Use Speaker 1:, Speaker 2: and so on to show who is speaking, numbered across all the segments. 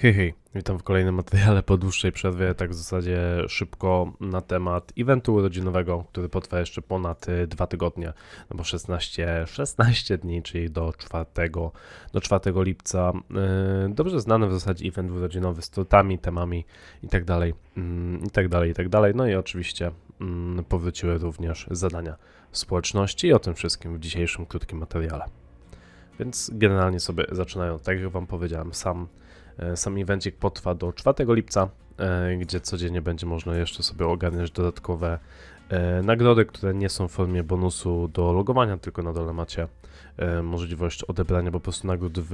Speaker 1: Hej, hej, witam w kolejnym materiale po dłuższej przerwie, tak w zasadzie szybko na temat eventu urodzinowego, który potrwa jeszcze ponad y, dwa tygodnie, no bo 16, 16 dni, czyli do 4, do 4 lipca. Yy, Dobrze znany w zasadzie event urodzinowy z tortami, temami i tak dalej, mm, i tak dalej, i tak dalej. No i oczywiście mm, powróciły również zadania społeczności i o tym wszystkim w dzisiejszym krótkim materiale. Więc generalnie sobie zaczynają, tak jak wam powiedziałem, sam Sam evencik potrwa do 4 lipca, e, gdzie codziennie będzie można jeszcze sobie ogarniać dodatkowe e, nagrody, które nie są w formie bonusu do logowania, tylko na dole macie e, możliwość odebrania po prostu nagród w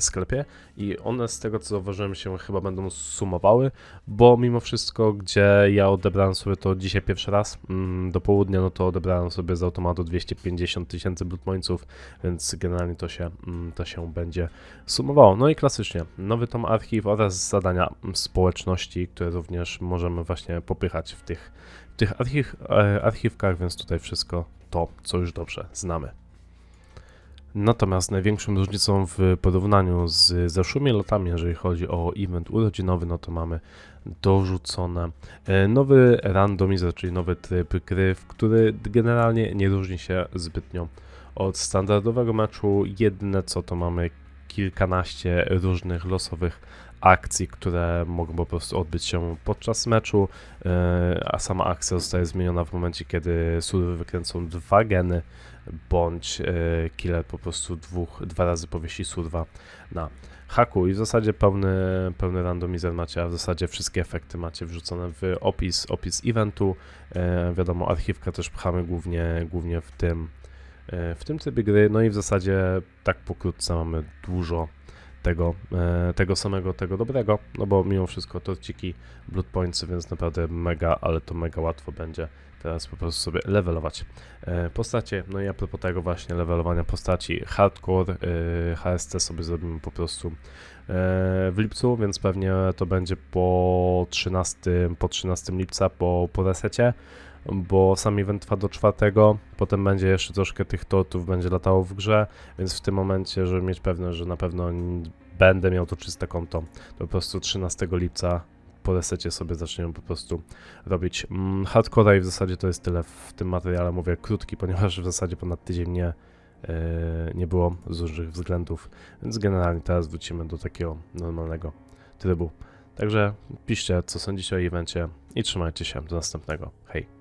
Speaker 1: sklepie i one z tego co zauważyłem się chyba będą sumowały, bo mimo wszystko, gdzie ja odebrałem sobie to dzisiaj pierwszy raz mm, do południa, no to odebrałem sobie z automatu 250 tysięcy bloodpointsów, więc generalnie to się, mm, to się będzie sumowało. No i klasycznie, nowy tom archiw oraz zadania społeczności, które również możemy właśnie popychać w tych, tych archiw, e, archiwkach, więc tutaj wszystko to, co już dobrze znamy. Natomiast największą różnicą w porównaniu z zeszłymi latami, jeżeli chodzi o event urodzinowy, no to mamy dorzucone e, nowy randomizer, czyli nowy tryb gry, który generalnie nie różni się zbytnio od standardowego meczu. Jedyne co to mamy kilkanaście różnych losowych akcji, które mogą po prostu odbyć się podczas meczu, e, a sama akcja zostaje zmieniona w momencie, kiedy surwy wykręcą dwa geny, bądź e, killer po prostu dwóch, dwa razy powiesi surwa na haku i w zasadzie pełny, pełny randomizer macie, a w zasadzie wszystkie efekty macie wrzucone w opis, opis eventu. E, wiadomo, archiwkę też pchamy głównie, głównie w tym w tym trybie gry, no i w zasadzie tak pokrótce mamy dużo tego, e, tego samego, tego dobrego, no bo mimo wszystko torciki, blood points, więc naprawdę mega, ale to mega łatwo będzie teraz po prostu sobie levelować. E, postacie, no i a propos tego właśnie levelowania postaci, hardcore, e, HSC sobie zrobimy po prostu w lipcu, więc pewnie to będzie po 13, po 13 lipca, po, po resecie, bo sam event trwa do 4, potem będzie jeszcze troszkę tych tortów będzie latało w grze, więc w tym momencie, żeby mieć pewność, że na pewno będę miał to czyste konto, to po prostu 13 lipca po resecie sobie zaczniemy po prostu robić. Mm, hardcore i w zasadzie to jest tyle w tym materiale, mówię krótki, ponieważ w zasadzie ponad tydzień nie, e, nie było z różnych względów, więc generalnie teraz wrócimy do takiego normalnego trybu. Także piszcie, co sądzicie o evencie i trzymajcie się. Do następnego. Hej.